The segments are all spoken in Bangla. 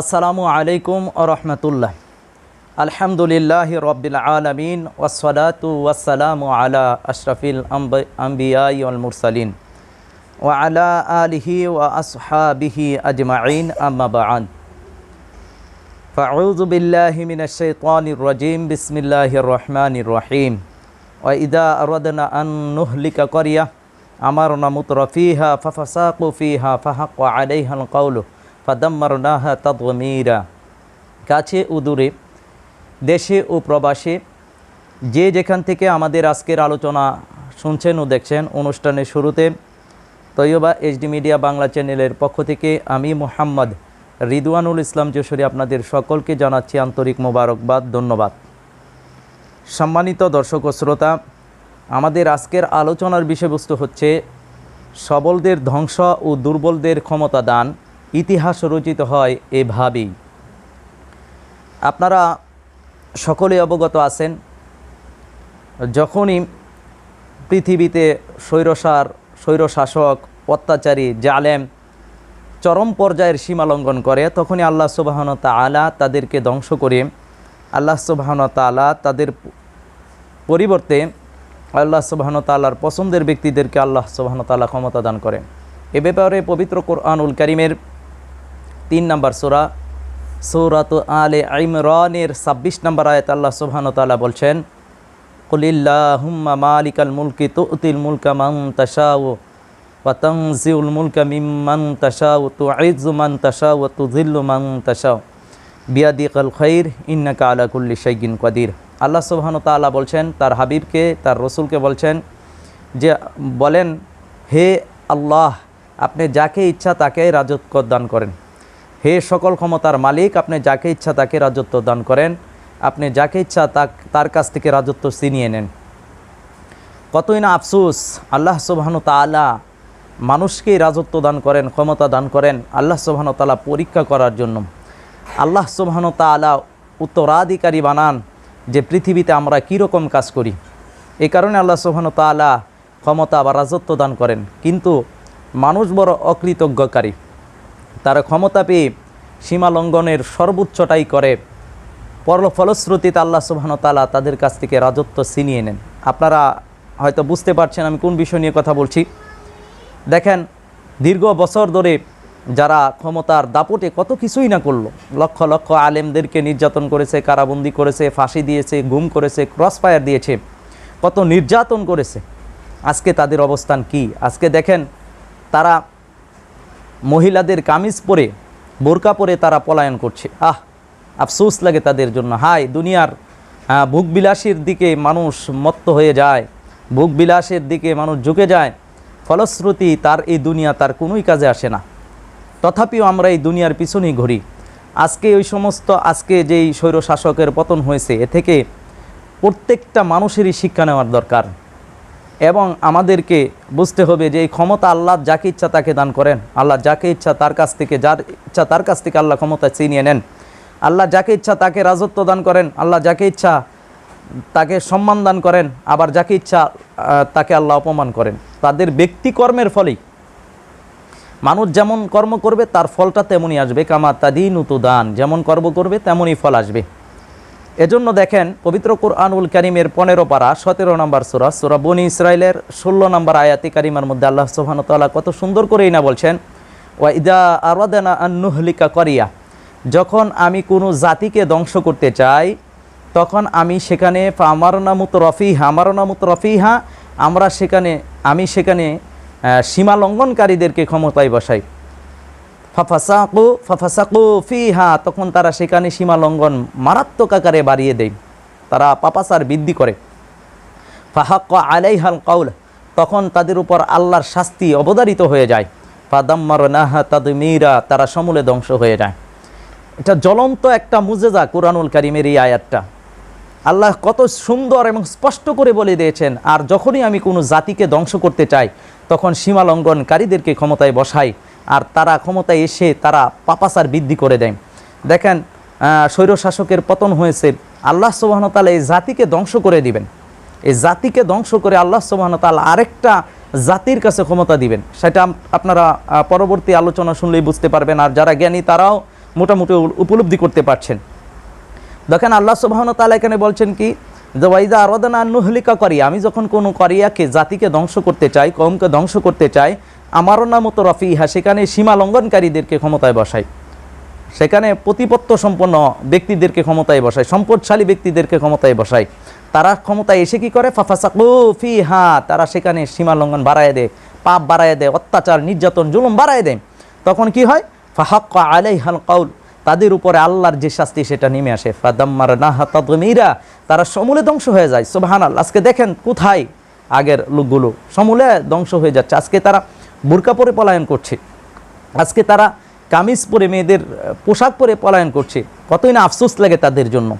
আসসালামু আলাইকুম ও রহমতুল্লাহ আলহামদুলিল্লাহ রবিল আলমিন ওসলাতু ওয়াসালামু আলা আশরফিল আম্বিয়াই ওয়াল মুরসালিন ও আলা আলিহি ও আসহাবিহি আজমাইন আম্মা বাআন فأعوذ بالله من الشيطان الرجيم بسم الله الرحمن الرحيم وإذا أردنا أن نهلك قرية أمرنا مطر فيها ففساقوا فيها فحق عليها القول ফাদাম্মারনাহা তাদমীরা কাছে ও দূরে, দেশে ও প্রবাসে, যে যেখান থেকে আমাদের আজকের আলোচনা শুনছেন ও দেখছেন অনুষ্ঠানের শুরুতে, তৈয়বা এইচডি মিডিয়া বাংলা চ্যানেলের পক্ষ থেকে আমি মোহাম্মদ রিদওয়ানুল ইসলাম যশোরী আপনাদের সকলকে জানাচ্ছি আন্তরিক মোবারকবাদ, ধন্যবাদ। সম্মানিত দর্শক ও শ্রোতা, আমাদের আজকের আলোচনার বিষয়বস্তু হচ্ছে, সবলদের ধ্বংস ও দুর্বলদের ক্ষমতা দান। ইতিহাস রচিত হয় এভাবেই। আপনারা সকলে অবগত আছেন, যখনই পৃথিবীতে স্বৈরসার, স্বৈরশাসক, অত্যাচারী, জালেম চরম পর্যায়ের সীমা লঙ্ঘন করে, তখনই আল্লাহ সুবাহন তালা তাদেরকে ধ্বংস করে, আল্লাহ সুবাহন তালা তাদের পরিবর্তে আল্লাহ সুবাহন তাল্লার পছন্দের ব্যক্তিদেরকে আল্লাহ সুবাহন তাল্লাহ ক্ষমতা দান করেন। এ ব্যাপারে পবিত্র কোরআনুল করিমের তিন নম্বর সোরা, সৌরাত আলে ইমরানের ছাব্বিশ নম্বর আয়ত আল্লাহ সুবহান তালা বলছেন, কুলিল্লাহুম্মা মালিকাল মুলকি তুতিল মুলকা মান তাশাউ ওয়া তানজিউল মুলকা মিম্মান তাশাউ তুইজ্জু মান তাশাউ ওয়া তুযিল্লু মান তাশাউ। বিয়াদিকাল খাইর, ইন্নাকা আলা কুল্লি শাইইন কাদির। আল্লাহ সুবহান তাআলা বলছেন, তার হাবিবকে, তার রসুলকে বলছেন যে, বলেন, হে আল্লাহ, আপনি যাকে ইচ্ছা তাকে রাজত্ব দান করেন। হে সকল ক্ষমতার মালিক, আপনি যাকে ইচ্ছা তাকে রাজত্ব দান করেন। আপনি যাকে ইচ্ছা তার কাছ থেকে রাজত্ব ছিনিয়ে নেন। কতই না আফসুস, আল্লাহ সুবাহানু তালা মানুষকে রাজত্ব দান করেন, ক্ষমতা দান করেন, আল্লাহ সুবাহানু তালা পরীক্ষা করার জন্য। আল্লাহ সুবাহানু তালা উত্তরাধিকারী বানান যে পৃথিবীতে আমরা কীরকম কাজ করি। এই কারণে আল্লাহ সুবাহানু তালা ক্ষমতা বা রাজত্ব দান করেন। কিন্তু মানুষ বড় অকৃতজ্ঞকারী। তারা ক্ষমতা পেয়ে সীমা লঙ্ঘনের সর্বোচ্চটাই করে। পর ফলশ্রুতিতে আল্লাহ সুবাহতালা তাদের কাছ থেকে রাজত্ব ছিনিয়ে নেন। আপনারা হয়তো বুঝতে পারছেন আমি কোন বিষয় নিয়ে কথা বলছি। দেখেন, দীর্ঘ বছর ধরে যারা ক্ষমতার দাপটে কত কিছুই না করল, লক্ষ লক্ষ আলেমদেরকে নির্যাতন করেছে, কারাবন্দি করেছে, ফাঁসি দিয়েছে, গুম করেছে ক্রস ফায়ার দিয়েছে, কত নির্যাতন করেছে। আজকে তাদের অবস্থান কি? আজকে দেখেন, তারা মহিলাদের কামিজ পরে, বোরকা পরে তারা পলায়ন করছে। আহ, আফসোস লাগে তাদের জন্য। হাই দুনিয়ার ভোগ বিলাসের দিকে মানুষ মত্ত হয়ে যায়। ভোগ বিলাসের দিকে মানুষ ঝুঁকে যায়। ফলশ্রুতি তার এই দুনিয়া তার কোনোই কাজে আসে না। তথাপিও আমরা এই দুনিয়ার পিছনেই ঘুরি। আজকে ওই সমস্ত, আজকে যেই স্বৈরশাসকের পতন হয়েছে, এ থেকে প্রত্যেকটা মানুষেরই শিক্ষা নেওয়ার দরকার। এবং আমাদেরকে বুঝতে হবে যে এই ক্ষমতা আল্লাহ যাকে ইচ্ছা তাকে দান করেন। আল্লাহ যাকে ইচ্ছা তার কাছ থেকে যার ইচ্ছা তার কাছ থেকে আল্লাহ ক্ষমতা চিনিয়ে নেন। আল্লাহ যাকে ইচ্ছা তাকে রাজত্ব দান করেন। আল্লাহ যাকে ইচ্ছা তাকে সম্মান দান করেন। আবার যাকে ইচ্ছা তাকে আল্লাহ অপমান করেন। তাদের ব্যক্তিকর্মের ফলেই। মানুষ যেমন কর্ম করবে, তার ফলটা তেমনই আসবে। কামা তাদিন দান। যেমন কর্ম করবে, তেমনই ফল আসবে। এজন্য দেখেন পবিত্র কোরআনুল করিমের পনেরো পারা, সতেরো নম্বর সুরা সুরা বনি ইসরায়েলের ষোলো নম্বর আয়াতি কারিমার মধ্যে আল্লাহ সুবাহানতাল্লাহ কত সুন্দর করেই না বলছেন, ওয়া ইদা আরাদানা আন্নুহলিকা করিয়া যখন আমি কোনো জাতিকে ধ্বংস করতে চাই, তখন আমি সেখানে আমার রফিহা আমার নামুত রফিহা আমরা সেখানে, আমি সেখানে সীমালঙ্ঘনকারীদেরকে ক্ষমতায় বসাই। ফাফাসাকু ফাফাসাকু ফিহা, তখন তারা সেখানে সীমা লঙ্ঘন মারাত্মক আকারে বাড়িয়ে দেয়। তারা পাপাসার বৃদ্ধি করে। ফাহাক্ক আলাইহাল কাউল তখন তাদের উপর আল্লাহর শাস্তি অবদারিত হয়ে যায়। ফাদাম্মার নাহা তাদমিরা, তারা সমূলে ধ্বংস হয়ে যায়। এটা জ্বলন্ত একটা মুজেজা কোরআনুল কারিমের এই আয়াতটা। আল্লাহ কত সুন্দর এবং স্পষ্ট করে বলে দিয়েছেন, আর যখনই আমি কোনো জাতিকে ধ্বংস করতে চাই, তখন সীমালঙ্ঘনকারীদেরকে ক্ষমতায় বসাই আর তারা ক্ষমতায় এসে তারা পাপাসার বৃদ্ধি করে দেয়। দেখেন স্বৈরশাসকের পতন হয়েছে। আল্লাহ সুবাহতাল এই জাতিকে ধ্বংস করে দিবেন। এই জাতিকে ধ্বংস করে আল্লাহ সুবাহতাল আরেকটা জাতির কাছে ক্ষমতা দিবেন। সেটা আপনারা পরবর্তী আলোচনা শুনলেই বুঝতে পারবেন। আর যারা জ্ঞানী, তারাও মোটামুটি উপলব্ধি করতে পারছেন। দেখেন, আল্লাহ সুবাহন তালা এখানে বলছেন কি, যে ওয়াইদা আরদানা নুহলিকা করি আমি যখন কোনো করিয়াকে জাতিকে ধ্বংস করতে চাই কমকে ধ্বংস করতে চাই আমারও নাম তো রফিহা সেখানে সীমা লঙ্ঘনকারীদেরকে ক্ষমতায় বসায়। সেখানে প্রতিপত্ত সম্পন্ন ব্যক্তিদেরকে ক্ষমতায় বসায়, সম্পদশালী ব্যক্তিদেরকে ক্ষমতায় বসায়। তারা ক্ষমতায় এসে কি করে? ফাফাসাকু ফি হা তারা সেখানে সীমা লঙ্ঘন বাড়ায় দেয়, পাপ বাড়ায় দেয়, অত্যাচার, নির্যাতন, জুলুম বাড়ায় দেয়। তখন কি হয়? ফাহাক্ক আলাই হাল কাউল, তাদের উপরে আল্লাহর যে শাস্তি, সেটা নেমে আসে। ফাদাম্মার নাহা তাদমিরা, তারা সমূলে ধ্বংস হয়ে যায়। সুবাহান আজকে দেখেন কোথায় আগের লোকগুলো। সমূলে ধ্বংস হয়ে যাচ্ছে। আজকে তারা বোরকা পরে পলায়ন করছে। আজকে তারা কামিজ পরে মেয়েদের পোশাক পরে পলায়ন করছে। কতই না আফসোস লাগে তাদের জন্য।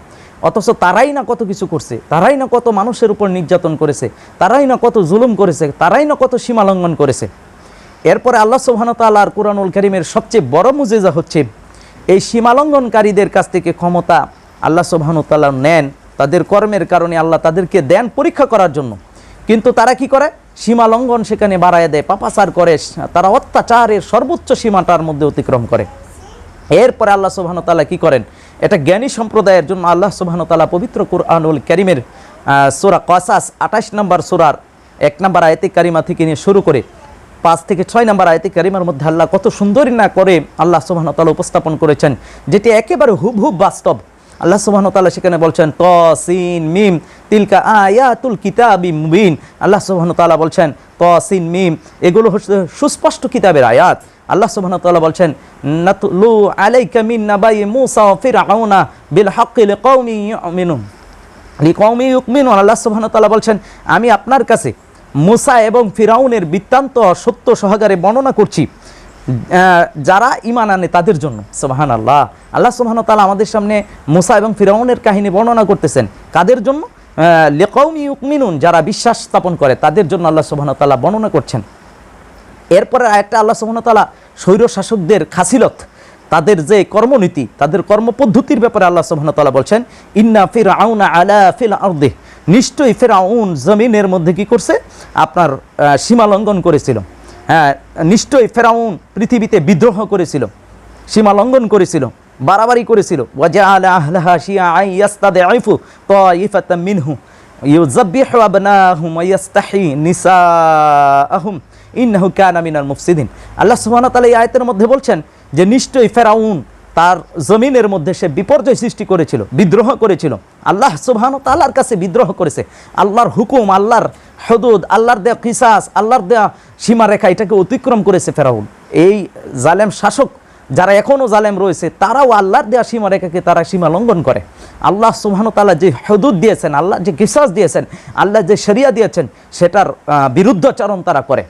অথচ তারাই না কত কিছু করছে, তারাই না কত মানুষের উপর নির্যাতন করেছে, তারাই না কত জুলুম করেছে, তারাই না কত সীমা লঙ্ঘন করেছে। এরপরে আল্লাহ সুবহান তাল্লাহর কুরআনুল করিমের সবচেয়ে বড় মুজেজা হচ্ছে, এই সীমালঙ্ঘনকারীদের কাছ থেকে ক্ষমতা আল্লাহ সুবহান তাল্লাহ নেন। তাদের কর্মের কারণে আল্লাহ তাদেরকে দেন পরীক্ষা করার জন্য। কিন্তু তারা কি করে? সীমা লঙ্ঘন সেখানে বাড়ায় দেয়, পাপাচার করে, তারা অত্যাচারের সর্বোচ্চ সীমাটার মধ্যে অতিক্রম করে। এরপরে আল্লাহ সুবহান তাআলা কি করেন? এটা জ্ঞানী সম্প্রদায়ের জন্য আল্লাহ সুবহান তাআলা পবিত্র কুরআনুল কারীমের সূরা কসাস 28 নম্বর সূরার এক নম্বর আয়াতে কারিমা থেকে নিয়ে শুরু করে পাঁচ থেকে ছয় নম্বর আয়াতে কারিমার মধ্যে আল্লাহ কত সুন্দরী না করে আল্লাহ সুবহান তাআলা উপস্থাপন করেছেন, যেটি একেবারে হুবহুব বাস্তব। আল্লাহ সুবহান তাআলা সেখানে বলছেন ত সিন মিম, তিলকা আয়াতুল কিতাবি মুবিন। আল্লাহ সুবহান তাআলা বলছেন ত সিন মিম, এগুলো হচ্ছে সুস্পষ্ট কিতাবের আয়াত। আল্লাহ ওয়া বলছেন, নাতলু আলাইকা মিন নাবাই মূসা ওয়া ফিরআউনা বিল হাক্কি লিকাউমি ইউমিনুন। লিকাউমি ইউমিনুন, আল্লাহ ওয়া বলছেন, আমি আপনার কাছে মুসা এবং ফিরাউনের বৃত্তান্ত সত্য সহকারে বর্ণনা করছি। যারা ইমান আনে তাদের জন্য সুবহান আল্লাহ আল্লাহ সোহান তালা আমাদের সামনে মুসা এবং ফিরাউনের কাহিনী বর্ণনা করতেছেন। কাদের জন্য? লেকাউমি ইউমিনুন যারা বিশ্বাস স্থাপন করে, তাদের জন্য আল্লাহ সুবহানাহু ওয়া তাআলা বর্ণনা করছেন। এরপরে আরেকটা আল্লাহ সুবহানাহু স্বৈর শাসকদের খাসিলত, তাদের যে কর্মনীতি, তাদের কর্মপদ্ধতির ব্যাপারে আল্লাহ সুবহানাহু তাআলা বলছেন, ইন্না ফির আউনা আলা ফিল আরদে। নিশ্চয়ই ফেরাউন জমিনের মধ্যে কি করছে? আপনার সীমা লঙ্ঘন করেছিল। হ্যাঁ নিশ্চয়ই ফেরাউন পৃথিবীতে বিদ্রোহ করেছিল, সীমা লঙ্ঘন করেছিল, বাড়াবাড়ি করেছিল। মিনহু আল্লাহ সুবহানাহু ওয়া তাআলা এই আয়তের মধ্যে বলছেন যে, নিশ্চয়ই ফেরাউন তার জমিনের মধ্যে সে বিপর্যয় সৃষ্টি করেছিল, বিদ্রোহ করেছিল। আল্লাহ সুবহানাহু ওয়া তাআলার কাছে বিদ্রোহ করেছে। আল্লাহর হুকুম, আল্লাহর হদুদ, আল্লাহর দেয়া কিসাস, আল্লাহর দেয়া সীমারেখা এটাকে অতিক্রম করেছে ফেরাউন। এই জালেম শাসক যারা এখনও জালেম রয়েছে, তারাও আল্লাহর দেওয়া সীমারেখাকে তারা সীমা লঙ্ঘন করে। আল্লাহ সুবহান তাআলা যে হদুদ দিয়েছেন, আল্লাহ যে কিসাস দিয়েছেন, আল্লাহ যে শরিয়া দিয়েছেন, সেটার বিরুদ্ধাচরণ তারা করে।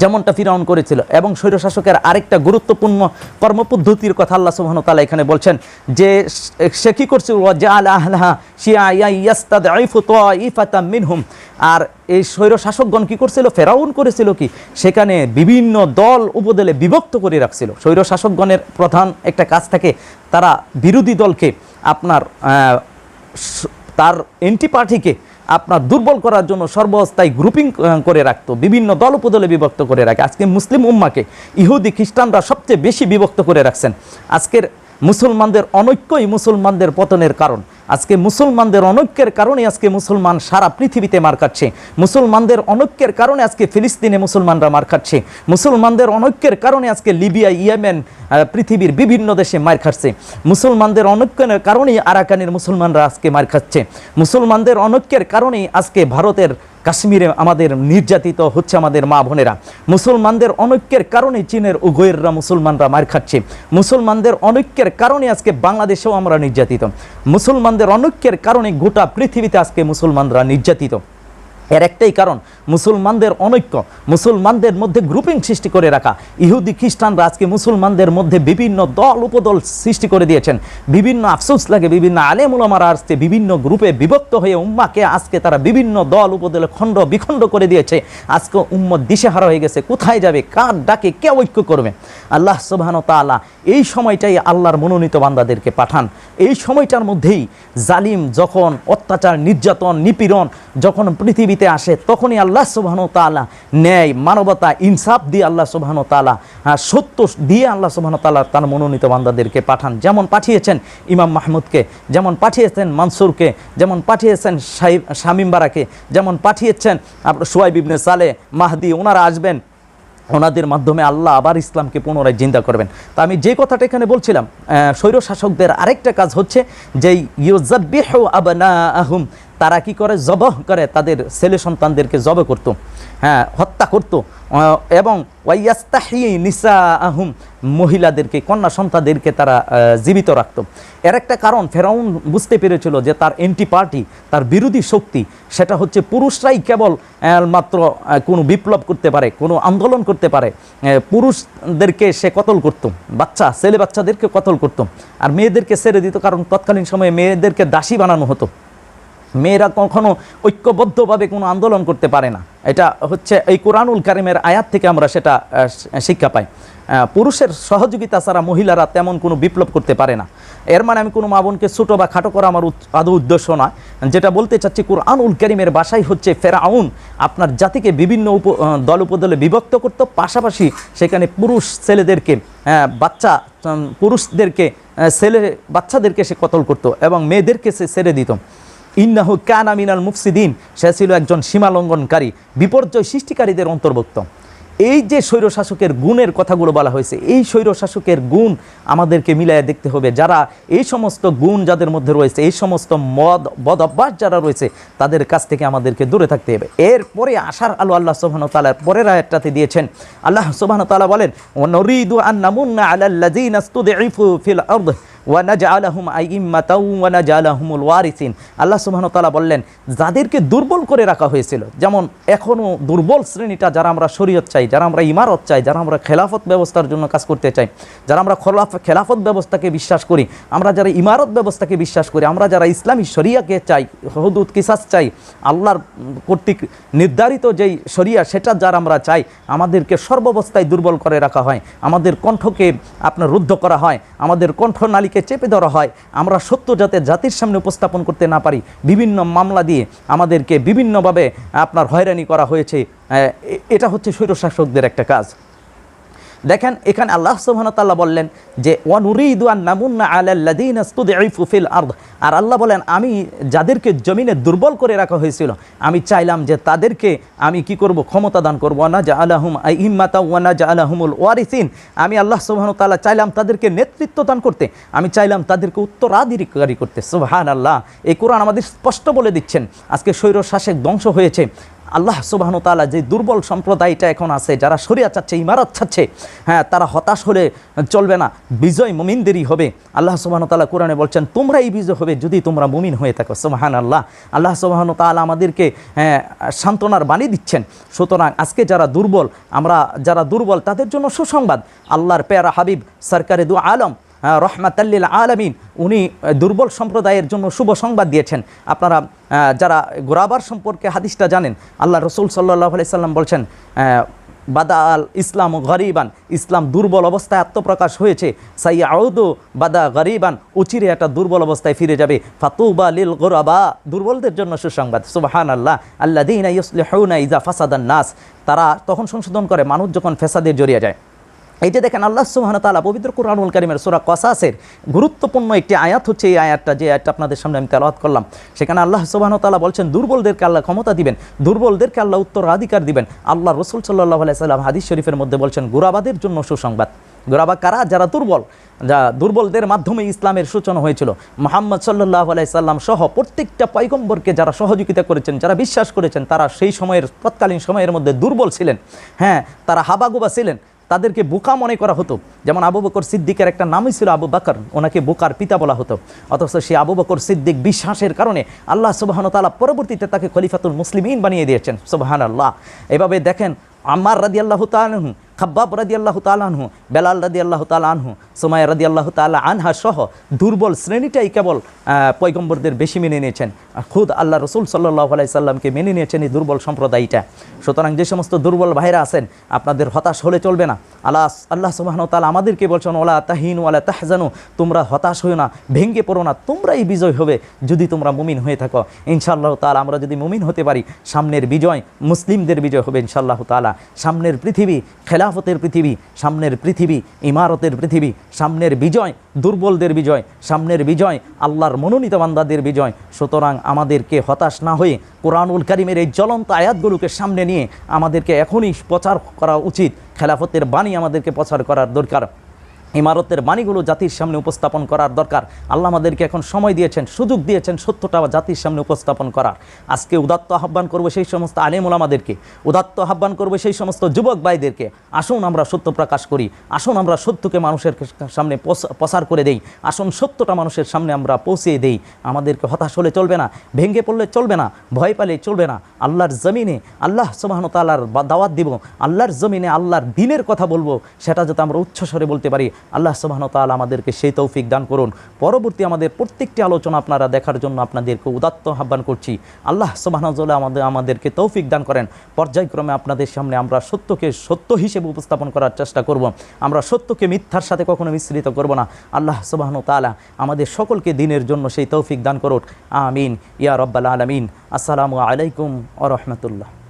যেমনটা ফিরাউন করেছিল এবং স্বৈরশাসকের আরেকটা গুরুত্বপূর্ণ কর্মপদ্ধতির কথা আল্লাহ সুবহানাহু তালা এখানে বলছেন যে সে কি করছিল মিনহুম। আর এই স্বৈর শাসকগণ কি করছিল? ফেরাউন করেছিল কি? সেখানে বিভিন্ন দল উপদলে বিভক্ত করে রাখছিল। স্বৈর শাসকগণের প্রধান একটা কাজ থাকে, তারা বিরোধী দলকে আপনার তার এন্টি পার্টিকে আপনার দুর্বল করার জন্য সর্বস্থায়ী গ্রুপিং করে রাখতো, বিভিন্ন দল উপদলে বিভক্ত করে রাখে। আজকে মুসলিম উম্মাকে ইহুদি, খ্রিস্টানরা সবচেয়ে বেশি বিভক্ত করে রাখছেন। আজকের মুসলমানদের অনৈক্যই মুসলমানদের পতনের কারণ। আজকে মুসলমানদের অনৈক্যের কারণে আজকে মুসলমান সারা পৃথিবীতে মার খাচ্ছে। মুসলমানদের অনৈক্যের কারণে আজকে ফিলিস্তিনে মুসলমানরা মার খাচ্ছে। মুসলমানদের অনৈক্যের কারণে আজকে লিবিয়া, ইয়েমেন পৃথিবীর বিভিন্ন দেশে মার খাচ্ছে। মুসলমানদের অনৈক্যের কারণেই আরাকানের মুসলমানরা আজকে মার খাচ্ছে। মুসলমানদের অনৈক্যের কারণেই আজকে ভারতের কাশ্মীরে আমাদের নির্যাতিত হচ্ছে আমাদের মা বোনেরা। মুসলমানদের অনৈক্যের কারণে চীনের উগয়েররা মুসলমানরা মার খাচ্ছে। মুসলমানদের অনৈক্যের কারণে আজকে বাংলাদেশেও আমরা নির্যাতিত। মুসলমানদের অনৈক্যের কারণে গোটা পৃথিবীতে আজকে মুসলমানরা নির্যাতিত। এর একটাই কারণ, মুসলমানদের অনৈক্য, মুসলমানদের মধ্যে গ্রুপিং সৃষ্টি করে রাখা। ইহুদি খ্রিস্টানরা আজকে মুসলমানদের মধ্যে বিভিন্ন দল, উপদল সৃষ্টি করে দিয়েছেন। বিভিন্ন আফসোস লাগে, বিভিন্ন আলেমুলামারা আসছে বিভিন্ন গ্রুপে বিভক্ত হয়ে উম্মাকে আজকে তারা বিভিন্ন দল, উপদলে খণ্ড বিখণ্ড করে দিয়েছে। আজকে উম্মত দিশেহারা হয়ে গেছে, কোথায় যাবে, কার ডাকে কে ঐক্য করবে? আল্লাহ সুবহান তাআলা এই সময়টাই আল্লাহর মনোনীত বান্দাদেরকে পাঠান। এই সময়টার মধ্যেই জালিম যখন অত্যাচার, নির্যাতন, নিপীড়ন, যখন পৃথিবী পৃথিবীতে আসে তখনই আল্লাহ সুবাহন তালা ন্যায় মানবতা ইনসাফ দিয়ে আল্লাহ সুবাহন তালা হ্যাঁ, সত্য দিয়ে আল্লাহ সুবাহন তালা তার মনোনীত বান্দাদেরকে পাঠান। যেমন পাঠিয়েছেন ইমাম মাহমুদকে যেমন পাঠিয়েছেন মানসুরকে যেমন পাঠিয়েছেন শাহিব শামিম বারাকে যেমন পাঠিয়েছেন আপনার সোয়াইব ইবনে সালে মাহদি ওনারা আসবেন। ওনাদের মাধ্যমে আল্লাহ আবার ইসলামকে পুনরায় জিন্দা করবেন। তো আমি যে কথাটা এখানে বলছিলাম স্বৈর শাসকদের আরেকটা কাজ হচ্ছে যে ইউজাবিহ আবনা আহুম তারা কি করে? জবহ করে তাদের ছেলে সন্তানদেরকে জব করত হ্যাঁ হত্যা করত। এবং ওয়াইয়াস্তাহি নিসা আহম মহিলাদেরকে, কন্যা সন্তানদেরকে তারা জীবিত রাখত। এর একটা কারণ ফেরাউন বুঝতে পেরেছিল যে তার এন্টি পার্টি তার বিরোধী শক্তি, সেটা হচ্ছে পুরুষরাই কেবল মাত্র কোনো বিপ্লব করতে পারে, কোনো আন্দোলন করতে পারে। পুরুষদেরকে সে কতল করত, বাচ্চা, ছেলে বাচ্চাদেরকে কতল করত। আর মেয়েদেরকে ছেড়ে দিত, কারণ তৎকালীন সময়ে মেয়েদেরকে দাসী বানানো হতো। মেয়েরা কখনো ঐক্যবদ্ধভাবে কোনো আন্দোলন করতে পারে না। এটা হচ্ছে এই কোরআনুল কারিমের আয়াত থেকে আমরা সেটা শিক্ষা পাই। পুরুষের সহযোগিতা ছাড়া মহিলারা তেমন কোনো বিপ্লব করতে পারে না। এর মানে আমি কোনো মা বোনকে ছোটো বা খাটো করা আমার আদৌ উদ্দেশ্য নয়। যেটা বলতে চাচ্ছি, কোরআনুল কারিমের বাসাই হচ্ছে ফেরাউন। আপনার জাতিকে বিভিন্ন উপ দল উপদলে বিভক্ত করত। পাশাপাশি সেখানে পুরুষ ছেলেদেরকে বাচ্চা পুরুষদেরকে ছেলে, বাচ্চাদেরকে সে কতল করত এবং মেয়েদেরকে সে ছেড়ে দিত। ইন্নাহু কানা মিনাল মুফসিদিন, সে ছিল একজন সীমালঙ্ঘনকারী, বিপর্যয় সৃষ্টিকারীদের অন্তর্ভুক্ত। এই যে স্বৈরশাসকের গুণের কথাগুলো বলা হয়েছে, এই স্বৈরশাসকের গুণ আমাদেরকে মিলাইয়া দেখতে হবে। যারা এই সমস্ত গুণ যাদের মধ্যে রয়েছে, এই সমস্ত মদ, বদ অভ্যাস যারা রয়েছে, তাদের কাছ থেকে আমাদেরকে দূরে থাকতে হবে। এরপরে আশার আলো আল্লাহ সোহান তালার পরের আয়াতটাতে দিয়েছেন, আল্লাহ সোহান তালা বলেন নরিদু আন্নামুন্না ইসতুদঈফু ফিল ওয়ানাজালাহুম আইম্মাতাও ওয়ানাজালাহুমুল ওয়ারিসিন। আল্লাহ তাআলা বললেন, যাদেরকে দুর্বল করে রাখা হয়েছিল, যেমন এখনও দুর্বল শ্রেণীটা যারা আমরা শরীয়ত চাই, যারা আমরা ইমারত চাই, যারা আমরা খেলাফত ব্যবস্থার জন্য কাজ করতে চাই, যারা আমরা খলাফ, খেলাফত ব্যবস্থাকে বিশ্বাস করি, আমরা যারা ইমারত ব্যবস্থাকে বিশ্বাস করি, আমরা যারা ইসলামী শরিয়াকে চাই, হদুদ, কিসাস চাই, আল্লাহর কর্তৃক নির্ধারিত যেই শরিয়া, সেটা যারা আমরা চাই, আমাদেরকে সর্বাবস্থায় দুর্বল করে রাখা হয়, আমাদের কণ্ঠকে আপনার রুদ্ধ করা হয়, আমাদের কণ্ঠনালীকে চেপে ধরা হয়। আমরা সত্য যাতে জাতির সামনে উপস্থাপন করতে না পারি। বিভিন্ন মামলা দিয়ে আমাদেরকে বিভিন্নভাবে আপনার হয়রানি করা হয়েছে। এটা হচ্ছে স্বৈরশাসকদের একটা কাজ। দেখেন, এখানে আল্লাহ ওয়া বললেন যে, ওয়ানুরিদু আন নামুন্না আলাল্লাযীনা ইসতুদঈফু ফিল আরদ। আর আল্লাহ বলেন, আমি যাদেরকে জমিনে দুর্বল করে রাখা হয়েছিল, আমি চাইলাম যে তাদেরকে আমি কি করব? ক্ষমতা দান করব। না জাআলাহুম আইম্মাতা ওয়া না জাআলাহুমুল ওয়ারিসিন। আমি আল্লাহ ওয়া চাইলাম তাদেরকে নেতৃত্ব দান করতে, আমি চাইলাম তাদেরকে উত্তরাধিকারী করতে। সুবহানাল্লাহ। এই কোরআন আমাদের স্পষ্ট বলে দিচ্ছেন, আজকে স্বৈর শাসক ধ্বংস হয়েছে। আল্লাহ সুবাহন তালা যে দুর্বল সম্প্রদায়টা এখন আছে যারা সরিয়া চাচ্ছে ইমারত চাচ্ছে হ্যাঁ তারা হতাশ হলে চলবে না বিজয় মুমিনদেরই হবে। আল্লাহ সুবাহন তালা কোরআনে বলছেন তোমরা এই বিজয় হবে যদি তোমরা মুমিন হয়ে থাকো। সুবাহান আল্লাহ আল্লাহ সুবাহন তালা আমাদেরকে হ্যাঁ, সান্ত্বনার বাণী দিচ্ছেন। সুতরাং আজকে যারা দুর্বল আমরা যারা দুর্বল তাদের জন্য সুসংবাদ। আল্লাহর পেয়ারা হাবিব সরকারে দু আলম রহমাতাল্লিল আলমিন, উনি দুর্বল সম্প্রদায়ের জন্য শুভ সংবাদ দিয়েছেন। আপনারা যারা গোরাবার সম্পর্কে হাদিসটা জানেন, আল্লাহ রসুল সাল্লাহ সাল্লাম বলছেন বাদা আল ইসলাম গরিবান, ইসলাম দুর্বল অবস্থায় আত্মপ্রকাশ হয়েছে সাই আউদু বাদা গরিবান, উচিরে একটা দুর্বল অবস্থায় ফিরে যাবে, ফাতুবা লিল গোরাবা, দুর্বলদের জন্য সুসংবাদ। সুবাহান আল্লাহ আল্লাহ দিন ইজা ফাসাদান নাস, তারা তখন সংশোধন করে, মানুষ যখন ফেসাদের জড়িয়ে যায়। এই যে দেখেন আল্লাহ সুবহান তাআলা পবিত্র কোরআনুল কারিমের সূরা কসাসের গুরুত্বপূর্ণ একটি আয়াত হচ্ছে এই আয়াতটা, যে আয়াতটা আপনাদের সামনে আমি তেলাওয়াত করলাম। সেখানে আল্লাহ সুবহান তাআলা বলছেন, দুর্বলদেরকে আল্লাহ ক্ষমতা দিবেন, দুর্বলদেরকে আল্লাহ উত্তরাধিকার দিবেন। আল্লাহ রসুল সাল্লাহ সাল্লাম হাদিস শরীফের মধ্যে বলছেন, গুরাবাদের জন্য সুসংবাদ। গোরাবা কারা? যারা দুর্বল, যা দুর্বলদের মাধ্যমে ইসলামের সূচনা হয়েছিল। মোহাম্মদ সাল্লাহ সাল্লাম সহ প্রত্যেকটা পয়গম্বরকে যারা সহযোগিতা করেছেন, যারা বিশ্বাস করেছেন, তারা সেই সময়ের, তৎকালীন সময়ের মধ্যে দুর্বল ছিলেন। হ্যাঁ তারা হাবাগুবা ছিলেন। তাদেরকে বোকা মনে করা হতো। যেমন আবু বকর সিদ্দিকের একটা নামই ছিল আবু বাকর, ওনাকে বোকার পিতা বলা হতো। অথচ সে আবু বকর সিদ্দিক বিশ্বাসের কারণে আল্লাহ সুবাহন তালা পরবর্তীতে তাকে খলিফাতুল মুসলিমিন বানিয়ে দিয়েছেন। সুবাহান আল্লাহ এভাবে দেখেন আমার রাদি আল্লাহ তালহু খাব্বাব রাদি আল্লাহ তালানহু বেলাল রাদি আল্লাহ তালানহু সোমায় রাদি আল্লাহ তালা আনহা সহ দুর্বল শ্রেণীটাই কেবল আহ, পয়গম্বরদের বেশি মেনে নিয়েছেন। খুদ আল্লাহ রসুল সাল্লাহ আলাই সাল্লামকে মেনে নিয়েছেন এই দুর্বল সম্প্রদায়টা। সুতরাং যে সমস্ত দুর্বল ভাইরা আছেন আপনাদের হতাশ হলে চলবে না। আল্লাহ আল্লাহ সুবাহন তালা আমাদেরকে বলছেন ওলা তাহিন ওয়ালা তাহজানু তোমরা হতাশ হও না ভেঙ্গে পড়ো না তোমরাই বিজয় হবে যদি তোমরা মুমিন হয়ে থাকো। ইনশাআল্লাহ তালা আমরা যদি মুমিন হতে পারি সামনের বিজয় মুসলিমদের বিজয় হবে ইনশাআল্লাহ তালা সামনের পৃথিবী খেলাফতের পৃথিবী, সামনের পৃথিবী, ইমারতের পৃথিবী, সামনের বিজয়, দুর্বলদের বিজয়, সামনের বিজয়, আল্লাহর মনোনীত বান্দাদের বিজয়। সুতরাং আমাদেরকে হতাশ না হয়ে কোরআনুল কারিমের এই জ্বলন্ত আয়াতগুলোকে সামনে নিয়ে আমাদেরকে এখনই প্রচার করা উচিত। খেলাফতের বাণী আমাদেরকে প্রচার করার দরকার। ইমারতের বাণীগুলো জাতির সামনে উপস্থাপন করার দরকার। আল্লাহ আমাদেরকে এখন সময় দিয়েছেন, সুযোগ দিয়েছেন সত্যটা জাতির সামনে উপস্থাপন করার। আজকে উদাত্ত আহ্বান করব সেই সমস্ত আলেমুল আমাদেরকে, উদাত্ত আহ্বান করব সেই সমস্ত যুবক ভাইদেরকে। আসুন আমরা সত্য প্রকাশ করি, আসুন আমরা সত্যকে মানুষের সামনে প্রসার করে দেই, আসুন সত্যটা মানুষের সামনে আমরা পৌঁছিয়ে দেই। আমাদেরকে হতাশ হলে চলবে না, ভেঙে পড়লে চলবে না, ভয় পালে চলবে না। আল্লাহর জমিনে আল্লাহ সুবাহন তালার দাওয়াত দিব, আল্লাহর জমিনে আল্লাহর দিনের কথা বলব, সেটা যাতে আমরা উচ্চস্বরে বলতে পারি। আল্লাহ সুবাহন তালা আমাদেরকে সেই তৌফিক দান করুন। পরবর্তী আমাদের প্রত্যেকটি আলোচনা আপনারা দেখার জন্য আপনাদেরকে উদাত্ত আহ্বান করছি। আল্লাহ সুবাহন আমাদের, আমাদেরকে তৌফিক দান করেন। পর্যায়ক্রমে আপনাদের সামনে আমরা সত্যকে সত্য হিসেবে উপস্থাপন করার চেষ্টা করব। আমরা সত্যকে মিথ্যার সাথে কখনো মিশ্রিত করব না। আল্লাহ সুবাহন তালা আমাদের সকলকে দিনের জন্য সেই তৌফিক দান করুন আমিন। ইয়া রব্বাল আলমিন। আসসালামু আলাইকুম আ রহমতুল্লাহ।